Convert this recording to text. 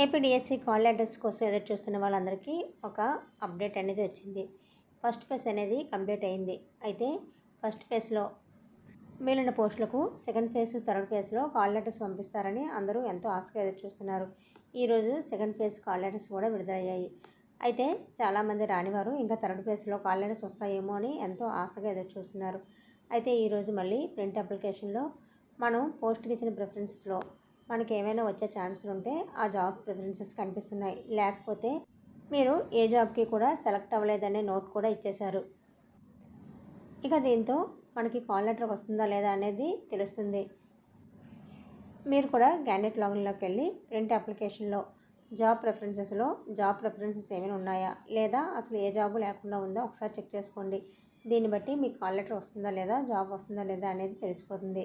APDSC call address కోసం ఎదురు చూస్తున్న వాళ్ళందరికీ ఒక అప్డేట్ అనేది వచ్చింది ఫస్ట్ ఫేజ్ అనేది కంప్లీట్ అయింది అయితే ఫస్ట్ ఫేజ్లో మిగిలిన పోస్టులకు సెకండ్ ఫేజ్ థర్డ్ ఫేజ్లో కాల్ లెటర్స్ పంపిస్తారని అందరూ ఎంతో ఆశగా ఎదురు చూస్తున్నారు ఈరోజు సెకండ్ ఫేజ్ కాల్ లెటర్స్ కూడా విడుదలయ్యాయి అయితే చాలామంది రానివారు ఇంకా థర్డ్ ఫేజ్లో కాల్ లెటర్స్ వస్తాయేమో అని ఎంతో ఆశగా ఎదురు చూస్తున్నారు అయితే ఈరోజు మళ్ళీ ప్రింట్ అప్లికేషన్లో మనం పోస్ట్కి ఇచ్చిన ప్రిఫరెన్సెస్లో మనకి ఏమైనా వచ్చే ఛాన్సులు ఉంటే ఆ జాబ్ ప్రిఫరెన్సెస్ కనిపిస్తున్నాయి లేకపోతే మీరు ఏ జాబ్కి కూడా సెలెక్ట్ అవ్వలేదనే నోట్ కూడా ఇచ్చేశారు ఇక దీంతో మనకి కాల్ లెటర్ వస్తుందా లేదా అనేది తెలుస్తుంది మీరు కూడా గ్యాండెట్ లాగిన్లోకి వెళ్ళి ప్రింట్ అప్లికేషన్లో జాబ్ ప్రిఫరెన్సెస్లో జాబ్ ప్రిఫరెన్సెస్ ఏమైనా ఉన్నాయా లేదా అసలు ఏ జాబు లేకుండా ఉందో ఒకసారి చెక్ చేసుకోండి దీన్ని బట్టి మీకు కాల్ లెటర్ వస్తుందా లేదా జాబ్ వస్తుందా లేదా అనేది తెలిసిపోతుంది